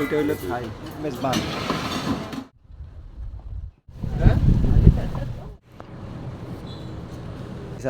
ওইটা হইল থাই, মেজবান।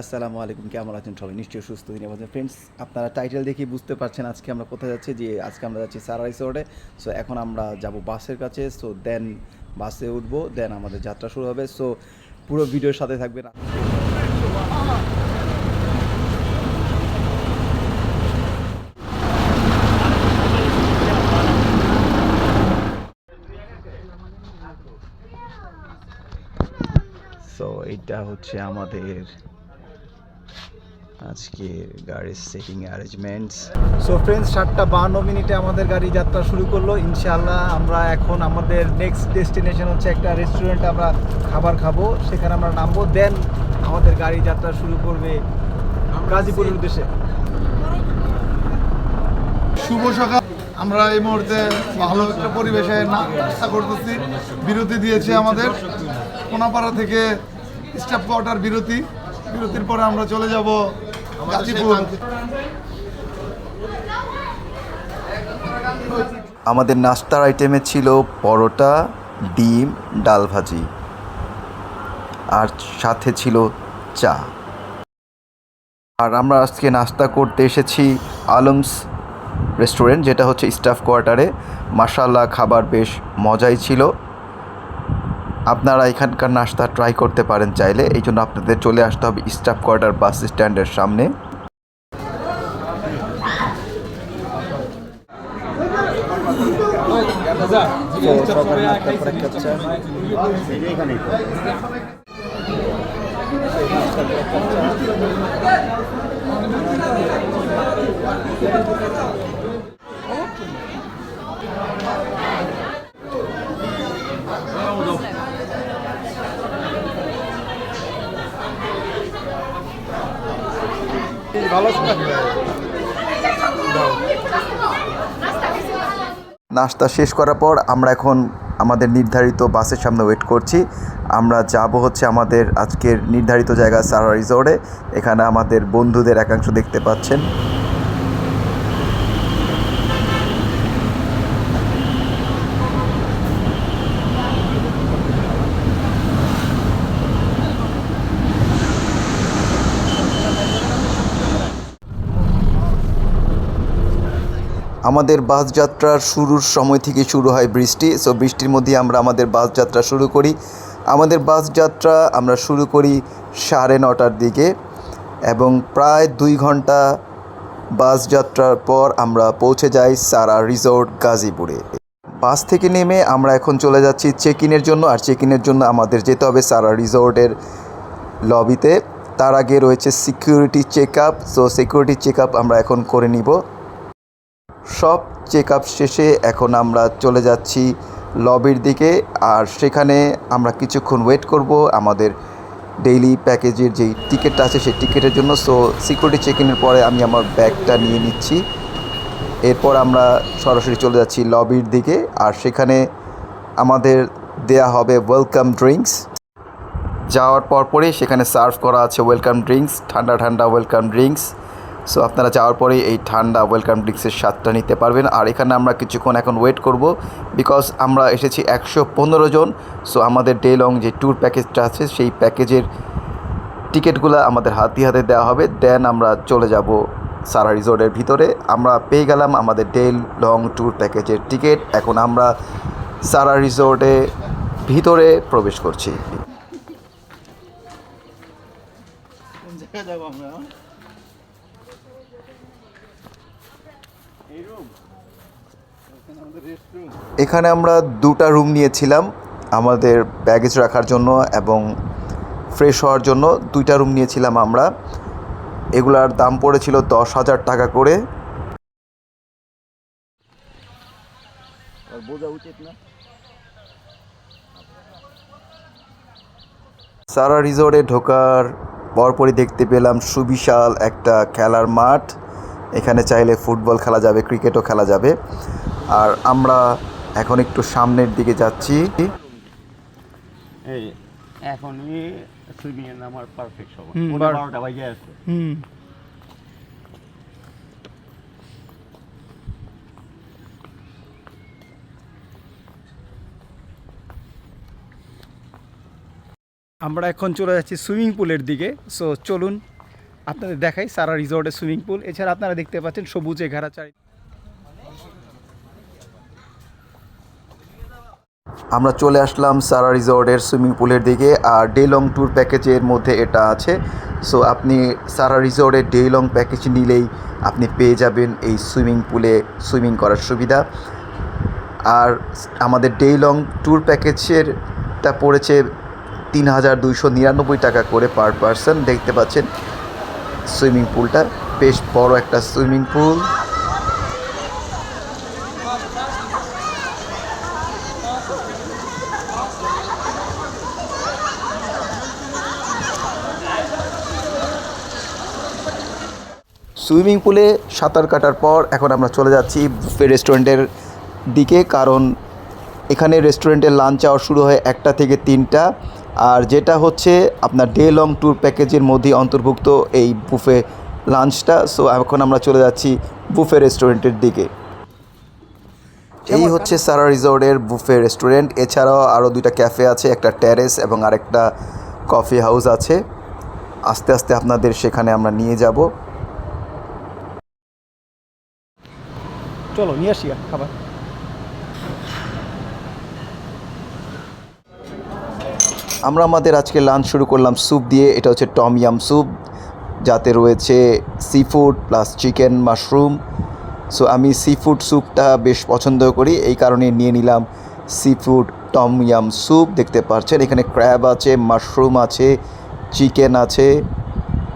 আসসালামু আলাইকুম, কেমন আছেন সবাই? নিশ্চয়ই সুস্থ দিনে আছেন। ফ্রেন্ডস আপনারা টাইটেল দেখে বুঝতে পারছেন আজকে আমরা কোথায় যাচ্ছি, যে আজকে আমরা যাচ্ছি সারা রিসোর্টে সো এখন আমরা যাব বাসের কাছে সো দেন বাসে উঠবো দেন আমাদের যাত্রা শুরু হবে। সো পুরো ভিডিওর সাথে থাকবেন সো এটা হচ্ছে আমাদের আজকে গাড়ির সেটিং অ্যারেঞ্জমেন্টস সো ফ্রেন্ডস সাতটা বাহান্ন মিনিটে আমাদের গাড়ি যাত্রা শুরু করল। ইনশাআল্লাহ আমরা এখন আমাদের নেক্সট ডেস্টিনেশন হচ্ছে একটা রেস্টুরেন্ট আমরা খাবার খাব। সেখানে আমরা নামবো। দেন আমাদের গাড়ি যাত্রা শুরু করবে গাজীপুরের উদ্দেশ্যে। শুভ সকাল। আমরা এই মুহূর্তে ভালো একটা পরিবেশে নাস্তা করতেছি। বিরতি দিয়েছে আমাদের। কোনাপাড়া থেকে স্টাফ কোয়ার্টার বিরতি। বিরতির পরে আমরা চলে যাব গাজীপুর। আমাদের নাস্তার আইটেমে ছিল পরোটা ডিম ডাল ভাজি। আর সাথে ছিল চা। আর আমরা আজকে নাস্তা করতে এসেছি আলমস রেস্টুরেন্ট যেটা হচ্ছে স্টাফ কোয়ার্টারে। মাসাল্লাহ খাবার বেশ মজাই ছিল। আপনারা এখানকার নাস্তা ট্রাই করতে পারেন চাইলে। এই জন্য আপনাদের চলে আসতে হবে স্টাফ কোয়ার্টার বাস স্ট্যান্ডের সামনে সকাল নাস্তার পর একটা চা নাস্তা শেষ করার পর আমরা এখন আমাদের নির্ধারিত বাসের সামনে ওয়েট করছি। আমরা যাব হচ্ছে আমাদের আজকের নির্ধারিত জায়গা সারা রিসোর্টে এখানে আমাদের বন্ধুদের একাংশ দেখতে পাচ্ছেন। আমাদের বাস যাত্রার শুরুর সময় থেকে শুরু হয় বৃষ্টি। সো বৃষ্টির মধ্যে আমরা আমাদের বাস যাত্রা শুরু করি। আমাদের বাস যাত্রা আমরা শুরু করি সাড়ে নটার দিকে এবং প্রায় দুই ঘণ্টা বাস যাত্রার পর আমরা পৌঁছে যাই সারা রিসোর্ট গাজীপুরে। বাস থেকে নেমে আমরা এখন চলে যাচ্ছি চেক ইনের জন্য। আর চেক ইনের জন্য আমাদের যেতে হবে সারা রিসোর্টের লবিতে তার আগে রয়েছে security check up so security check up আমরা এখন করে নিব। সব চেক আপ শেষে এখন আমরা চলে যাচ্ছি লবির দিকে। আর সেখানে আমরা কিছুক্ষণ ওয়েট করব আমাদের ডেইলি প্যাকেজের যেই টিকিটটা আছে সেই টিকিটের জন্য। সো সিকিউরিটি চেক ইনের পরে আমি আমার ব্যাগটা নিয়ে নিচ্ছি। এরপর আমরা সরাসরি চলে যাচ্ছি লবির দিকে। আর সেখানে আমাদের দেয়া হবে ওয়েলকাম ড্রিঙ্কস যাওয়ার পরপরই সেখানে সার্ভ করা আছে ওয়েলকাম ড্রিঙ্কস ঠান্ডা ঠান্ডা ওয়েলকাম ড্রিঙ্কস সো আপনারা যাওয়ার পরেই এই ঠান্ডা ওয়েলকাম ড্রিঙ্কসের স্বাদটা নিতে পারবেন। আর এখানে আমরা কিছুক্ষণ এখন ওয়েট করব বিকজ আমরা এসেছি একশো পনেরো জন। সো আমাদের ডে লং যে ট্যুর প্যাকেজটা আছে, সেই প্যাকেজের টিকিটগুলো আমাদের হাতে হাতে দেওয়া হবে। দেন আমরা চলে যাব সারা রিসোর্টের ভিতরে। আমরা পেয়ে গেলাম আমাদের ডে লং ট্যুর প্যাকেজের টিকিট এখন আমরা সারা রিসোর্টে ভিতরে প্রবেশ করছি। এখানে আমরা দুটা রুম নিয়েছিলাম আমাদের ব্যাগেজ রাখার জন্য এবং ফ্রেশ হওয়ার জন্য দুইটা রুম নিয়েছিলাম আমরা। এগুলার দাম পড়েছিল দশ হাজার টাকা করে। বোঝা উচিত না। সারা রিসোর্টে ঢোকার পরপরই দেখতে পেলাম সুবিশাল একটা খেলার মাঠ। এখানে চাইলে ফুটবল খেলা যাবে ক্রিকেটও খেলা যাবে। আর আমরা এখন একটু সামনের দিকে যাচ্ছি। এই পারফেক্ট আমরা এখন চলে যাচ্ছি সুইমিং পুলের দিকে। সো চলুন আপনাদের দেখাই সারা রিসর্টের সুইমিং পুল। এছাড়া আপনারা দেখতে পাচ্ছেন সবুজে ঘেরা চারি আমরা চলে আসলাম সারা রিসর্টের সুইমিং পুলের দিকে, আর ডে লং ট্যুর প্যাকেজের মধ্যে এটা আছে। সো আপনি সারা রিসর্টের ডে লং প্যাকেজ নিলেই আপনি পেয়ে যাবেন এই সুইমিং পুলে সুইমিং করার সুবিধা। আর আমাদের ডে লং ট্যুর প্যাকেজেরটা পড়েছে তিন হাজার দুইশো নিরানব্বই টাকা করে পার পারসন দেখতে পাচ্ছেন সুইমিং পুলটা, বেশ বড় একটা সুইমিং পুল। সুইমিং পুলে সাঁতার কাটার পর এখন আমরা চলে যাচ্ছি রেস্টুরেন্টের দিকে, কারণ এখানে রেস্টুরেন্টের লাঞ্চ আওয়ার শুরু হয় একটা থেকে তিনটা। আর যেটা হচ্ছে আপনার ডে লং ট্যুর প্যাকেজের মধ্যে অন্তর্ভুক্ত এই বুফে লাঞ্চটা সো এখন আমরা চলে যাচ্ছি বুফে রেস্টুরেন্টের দিকে। এই হচ্ছে সারা রিসর্টের বুফে রেস্টুরেন্ট এছাড়াও আরও দুইটা ক্যাফে আছে একটা ট্যারেস এবং আরেকটা কফি হাউস আছে। আস্তে আস্তে আপনাদের সেখানে আমরা নিয়ে যাব। চলো নিয়ে আসি খাবার। আমরা আমাদের আজকে লাঞ্চ শুরু করলাম স্যুপ দিয়ে। এটা হচ্ছে টম ইয়াম স্যুপ যাতে রয়েছে seafood plus chicken mushroom so আমি সি ফুড স্যুপটা বেশ পছন্দ করি, এই কারণে নিয়ে নিলাম sea food tom yum soup দেখতে পাচ্ছেন, এখানে ক্র্যাব আছে মাশরুম আছে চিকেন আছে।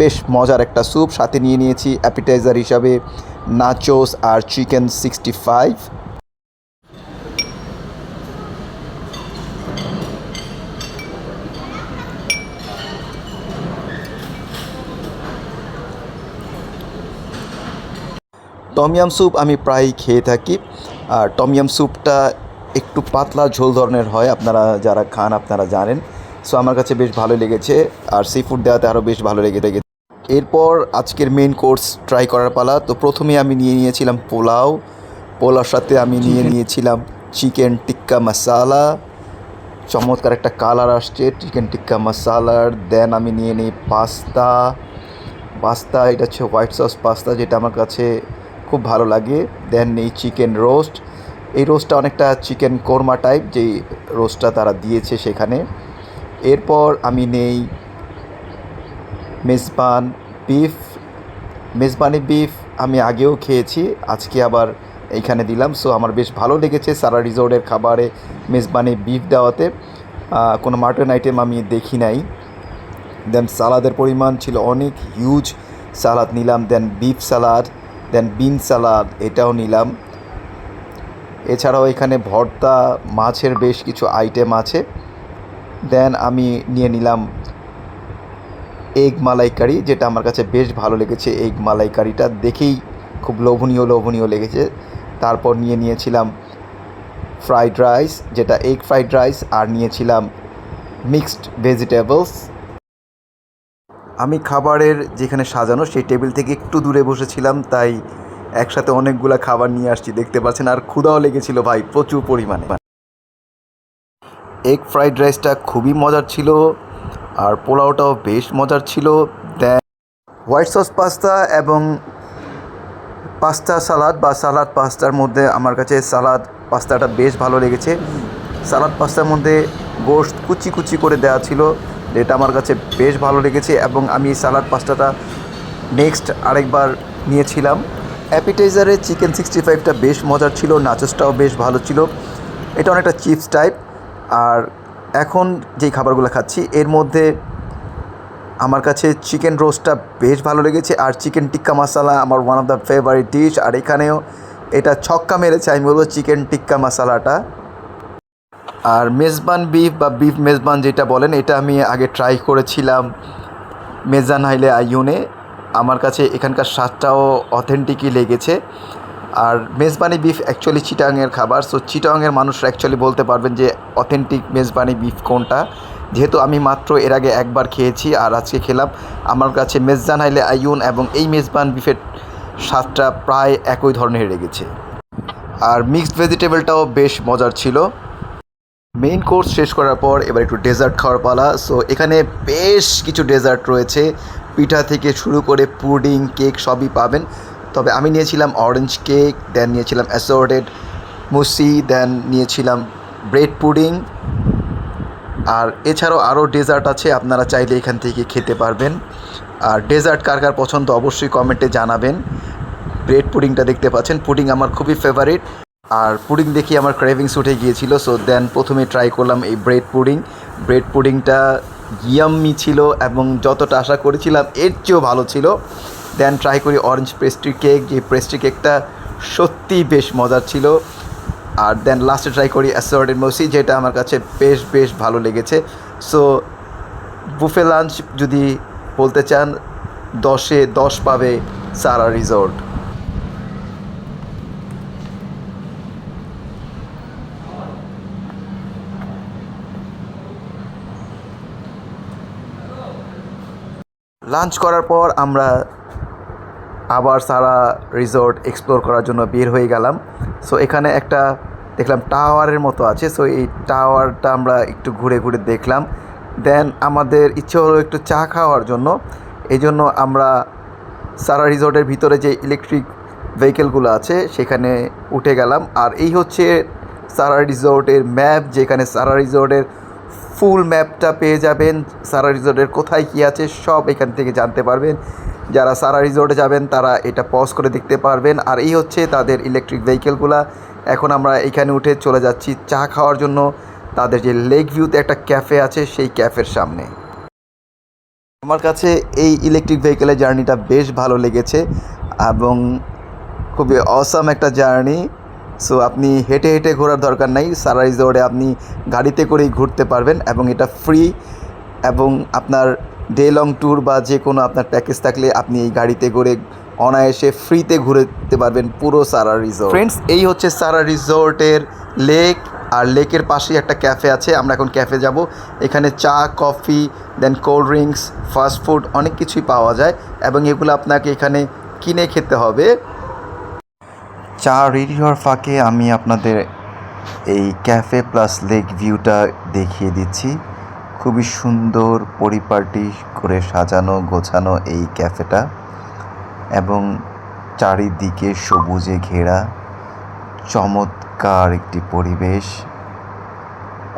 বেশ মজার একটা স্যুপ সাথে নিয়ে নিয়েছি অ্যাপিটাইজার হিসাবে নাচোস আর chicken sixty five tom yum soup আমি প্রায়ই খেয়ে থাকি। আর টমিয়াম স্যুপটা একটু পাতলা ঝোল ধরনের হয় আপনারা যারা খান আপনারা জানেন। সো আমার কাছে বেশ ভালো লেগেছে আর সি ফুড দেওয়াতে আরও বেশ ভালো লেগে লেগেছে এরপর আজকের মেন কোর্স ট্রাই করার পালা। তো প্রথমে আমি নিয়ে নিয়েছিলাম পোলাও। পোলাওর সাথে আমি নিয়ে নিয়েছিলাম চিকেন টিক্কা মশালা চমৎকার একটা কালার আসছে চিকেন টিক্কা মশালার দেন আমি নিয়ে নিই পাস্তা পাস্তা এটা হচ্ছে হোয়াইট সস পাস্তা যেটা আমার কাছে খুব ভালো লাগে। দেন এই চিকেন রোস্ট এই রোস্টটা অনেকটা চিকেন কোরমা টাইপ যেই রোস্টটা তারা দিয়েছে সেখানে। এরপর আমি নেই মেজবান বিফ মেজবানি বিফ আমি আগেও খেয়েছি, আজকে আবার এইখানে দিলাম। সো আমার বেশ ভালো লেগেছে সারা রিসোর্টের খাবারে মেজবানি বিফ দেওয়াতে। কোনো মাটন আইটেম আমি দেখি নাই। দেন সালাদের পরিমাণ ছিল অনেক হিউজ সালাদ নিলাম দেন বিফ সালাদ। দেন বিন সালাদ, এটাও নিলাম। এছাড়াও এখানে ভর্তা, মাছের বেশ কিছু আইটেম আছে। দেন আমি নিয়ে নিলাম এগ মালাইকারি, যেটা আমার কাছে বেশ ভালো লেগেছে এগ মালাইকারিটা। দেখেই খুব লোভনীয় লোভনীয় লেগেছে। তারপর নিয়ে নিয়েছিলাম ফ্রাইড রাইস যেটা এগ ফ্রাইড রাইস আর নিয়েছিলাম মিক্সড ভেজিটেবলস আমি খাবারের যেখানে সাজানো সেই টেবিল থেকে একটু দূরে বসেছিলাম, তাই একসাথে অনেকগুলা খাবার নিয়ে আসছি, দেখতে পাচ্ছেন, আর ক্ষুধাও লেগেছিল ভাই, প্রচুর পরিমাণে। এগ ফ্রাইড রাইসটা খুবই মজার ছিল, আর পোলাওটাও বেশ মজার ছিল। দেন হোয়াইট সস পাস্তা এবং পাস্তা সালাদ বা সালাদ পাস্তার মধ্যে আমার কাছে সালাদ পাস্তাটা বেশ ভালো লেগেছে। সালাদ পাস্তার মধ্যে গোশত কুচি কুচি করে দেওয়া ছিল। এটা আমার কাছে বেশ ভালো লেগেছে এবং আমি এই সালাদ পাস্তাটা নেক্সট আরেকবার নিয়েছিলাম। অ্যাপিটাইজারে চিকেন সিক্সটি ফাইভটা বেশ মজার ছিল নাচসটাও বেশ ভালো ছিল। এটা অনেকটা চিপস টাইপ আর এখন যেই খাবারগুলো খাচ্ছি, এর মধ্যে আমার কাছে চিকেন রোস্টটা বেশ ভালো লেগেছে আর চিকেন টিক্কা মশালা আমার one of the favourite dish আর এখানেও এটা ছক্কা মেরেছে, আমি বলব চিকেন টিক্কা মশালাটা আর মেজবান বিফ বা বিফ মেজবান যেটা বলেন, এটা আমি আগে ট্রাই করেছিলাম মেজান হাইলে আইউনে আমার কাছে এখানকার স্বাদটাও অথেন্টিকই লেগেছে। আর মেজবানি বিফ অ্যাকচুয়ালি চিটাংয়ের খাবার। সো চিটাংয়ের মানুষরা অ্যাকচুয়ালি বলতে পারবেন যে অথেন্টিক মেজবানি বিফ কোনটা। যেহেতু আমি মাত্র এর আগে একবার খেয়েছি আর আজকে খেলাম, আমার কাছে মেজবান হাইলে আইউন এবং এই মেজবান বিফের স্বাদটা প্রায় একই ধরনের লেগেছে। আর মিক্সড ভেজিটেবলটাও বেশ মজার ছিল। মেইন কোর্স শেষ করার পর এবার একটু ডেজার্ট খাওয়ার পালা। সো এখানে বেশ কিছু ডেজার্ট রয়েছে। পিঠা থেকে শুরু করে পুডিং কেক সবই পাবেন। তবে আমি নিয়েছিলাম অরেঞ্জ কেক দেন নিয়েছিলাম অ্যাসর্টেড মুসি দেন নিয়েছিলাম ব্রেড পুডিং আর এছাড়াও আরও ডেজার্ট আছে, আপনারা চাইলে এখান থেকে খেতে পারবেন। আর ডেজার্ট কার কার পছন্দ অবশ্যই কমেন্টে জানাবেন। ব্রেড পুডিংটা দেখতে পাচ্ছেন। পুডিং আমার খুবই ফেভারিট আর পুডিং দেখি আমার ক্রেভিংস উঠে গিয়েছিল সো দেন প্রথমে ট্রাই করলাম এই ব্রেড পুডিং ব্রেড পুডিংটা ইয়াম্মি ছিল এবং যতটা আশা করেছিলাম এর চেয়েও ভালো ছিল। দেন ট্রাই করি অরেঞ্জ পেস্ট্রি কেক যে পেস্ট্রি কেকটা সত্যিই বেশ মজার ছিল। আর দেন লাস্টে ট্রাই করি অ্যাসর্টেড মসি যেটা আমার কাছে বেশ বেশ ভালো লেগেছে। সো বুফে লাঞ্চ যদি বলতে চান, দশে দশ পাবে সারা রিসোর্ট লাঞ্চ করার পর আমরা আবার সারা রিসোর্ট এক্সপ্লোর করার জন্য বের হয়ে গেলাম। সো এখানে একটা দেখলাম টাওয়ারের মতো আছে। সো এই টাওয়ারটা আমরা একটু ঘুরে ঘুরে দেখলাম। দেন আমাদের ইচ্ছে হলো একটু চা খাওয়ার জন্য। এই জন্য আমরা সারা রিসোর্টের ভিতরে যে ইলেকট্রিক ভেহিকেলগুলো আছে, সেখানে উঠে গেলাম। আর এই হচ্ছে সারা রিসোর্টের ম্যাপ যেখানে সারা রিসোর্টের ফুল ম্যাপটা পেয়ে যাবেন। সারা রিসোর্টের কোথায় কী আছে সব এখান থেকে জানতে পারবেন। যারা সারা রিসোর্টে যাবেন, তারা এটা পজ করে দেখতে পারবেন। আর এই হচ্ছে তাদের ইলেকট্রিক ভেহিকেলগুলো এখন আমরা এখানে উঠে চলে যাচ্ছি চা খাওয়ার জন্য। তাদের যে লেক ভিউতে একটা ক্যাফে আছে, সেই ক্যাফের সামনে। আমার কাছে এই ইলেকট্রিক ভেহিকেলের জার্নিটা বেশ ভালো লেগেছে এবং খুবই অসাম একটা জার্নি সো আপনি হেঁটে হেঁটে ঘোরার দরকার নাই। সারা রিসোর্টে আপনি গাড়িতে করেই ঘুরতে পারবেন এবং এটা ফ্রি এবং আপনার ডে লং ট্যুর বা যে কোনো আপনার প্যাকেজ থাকলে আপনি এই গাড়িতে করে অনায়াসে ফ্রিতে ঘুরতে পারবেন পুরো সারা রিসোর্ট ফ্রেন্ডস এই হচ্ছে সারা রিসোর্টের লেক আর লেকের পাশেই একটা ক্যাফে আছে। আমরা এখন ক্যাফে যাব। এখানে চা coffee then cold drinks fast food অনেক কিছুই পাওয়া যায় এবং এগুলো আপনাকে এখানে কিনে খেতে হবে। চা রেডি হওয়ার ফাঁকে আমি আপনাদের এই ক্যাফে প্লাস লেক ভিউটা দেখিয়ে দিচ্ছি। খুবই সুন্দর পরিপাটি করে সাজানো, গোছানো এই ক্যাফেটা এবং চারিদিকে সবুজে ঘেরা, চমৎকার একটি পরিবেশ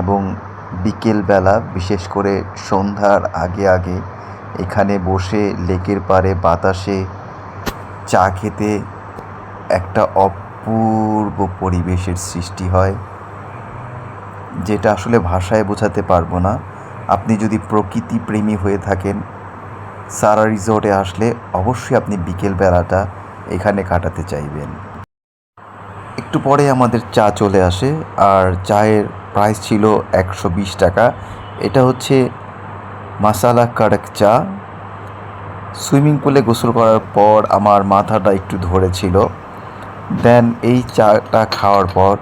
এবং বিকেলবেলা, বিশেষ করে সন্ধ্যার আগে আগে, এখানে বসে লেকের পাড়ে বাতাসে চা খেতে একটা অপূর্ব পরিবেশের সৃষ্টি হয়, যেটা আসলে ভাষায় বোঝাতে পারব না। আপনি যদি প্রকৃতি প্রেমী হয়ে থাকেন, সারা রিসোর্টে আসলে অবশ্যই আপনি বিকেল বেলাটা এখানে কাটাতে চাইবেন। একটু পরে আমাদের চা চলে আসে, আর চায়ের প্রাইস ছিল একশো বিশ টাকা। এটা হচ্ছে মাসালা কাডক চা। সুইমিং পুলে গোসল করার পর আমার মাথাটা একটু ধরেছিল। দেন এই চাটা খাওয়ার পর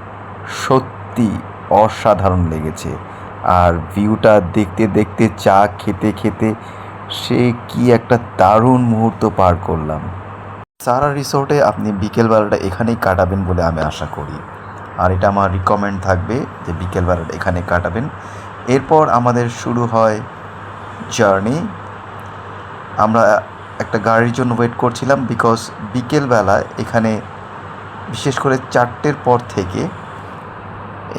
সত্যি অসাধারণ লেগেছে। আর ভিউটা দেখতে দেখতে চা খেতে খেতে সে কি একটা দারুণ মুহূর্ত পার করলাম। সারা রিসোর্টে আপনি বিকেলবেলাটা এখানেই কাটাবেন বলে আমি আশা করি। আর এটা আমার রিকমেন্ড থাকবে যে বিকেলবেলাটা এখানে কাটাবেন। এরপর আমাদের শুরু হয় জার্নি। আমরা একটা গাড়ির জন্য ওয়েট করছিলাম বিকজ বিকেলবেলা এখানে বিশেষ করে চারটের পর থেকে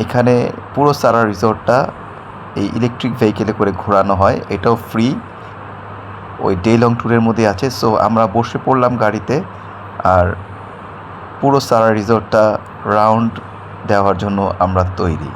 এখানে পুরো সারা রিসর্টটা এই ইলেকট্রিক ভেহিকেলে করে ঘোরানো হয়। এটাও ফ্রি ওই ডে লং ট্যুরের মধ্যে আছে। সো আমরা বসে পড়লাম গাড়িতে আর পুরো সারা রিসর্টটা রাউন্ড দেওয়ার জন্য আমরা তৈরি।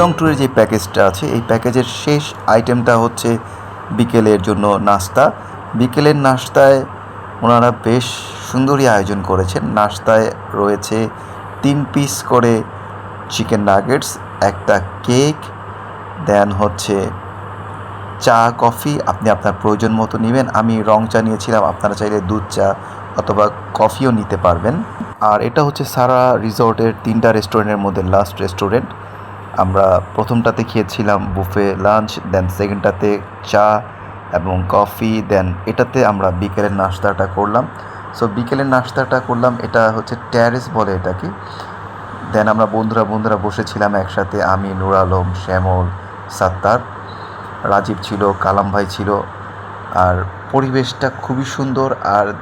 লং ট্যুরের যে প্যাকেজটা আছে, এই প্যাকেজের শেষ আইটেমটা হচ্ছে বিকেলের জন্য নাস্তা। বিকেলের নাস্তায় ওনারা বেশ সুন্দরই আয়োজন করেছেন। নাস্তায় রয়েছে তিন পিস করে চিকেন নাগেটস একটা কেক দেন হচ্ছে চা কফি আপনি আপনার প্রয়োজন মতো নেবেন। আমি রং চা নিয়েছিলাম, আপনারা চাইলে দুধ চা অথবা কফিও নিতে পারবেন। আর এটা হচ্ছে সারা রিসর্টের তিনটা রেস্টুরেন্টের মধ্যে লাস্ট রেস্টুরেন্ট আমরা প্রথমটাতে খেয়েছিলাম বুফে লাঞ্চ দেন সেকেন্ডটাতে চা এবং কফি দেন এটাতে আমরা বিকেলের নাস্তাটা করলাম। সো বিকেলের নাস্তাটা করলাম, এটা হচ্ছে ট্যারেস বলে এটাকে। দেন আমরা বন্ধুরা বন্ধুরা বসেছিলাম একসাথে, আমি, নুর আলম, শ্যামল, সাত্তার। রাজীব ছিল, কালাম ভাই ছিল। আর পরিবেশটা খুবই সুন্দর আর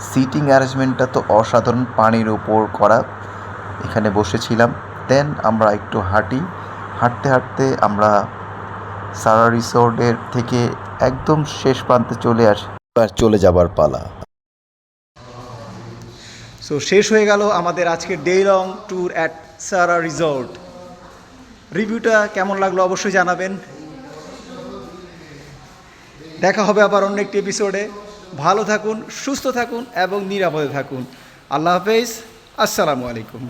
সিটিং অ্যারেঞ্জমেন্টটা তো অসাধারণ পানির উপর করা। এখানে বসেছিলাম। দেন আমরা একটু হাঁটি। হাঁটতে হাঁটতে আমরা সারা রিসোর্টের থেকে একদম শেষ প্রান্তে চলে আসি। আর চলে যাবার পালা। সো শেষ হয়ে গেল আমাদের আজকের day long tour at Sara resort রিভিউটা কেমন লাগল অবশ্যই জানাবেন। দেখা হবে আবার অন্য একটি এপিসোডে ভালো থাকুন, সুস্থ থাকুন এবং নিরাপদে থাকুন। আল্লাহ হাফেজ। আসসালামু আলাইকুম।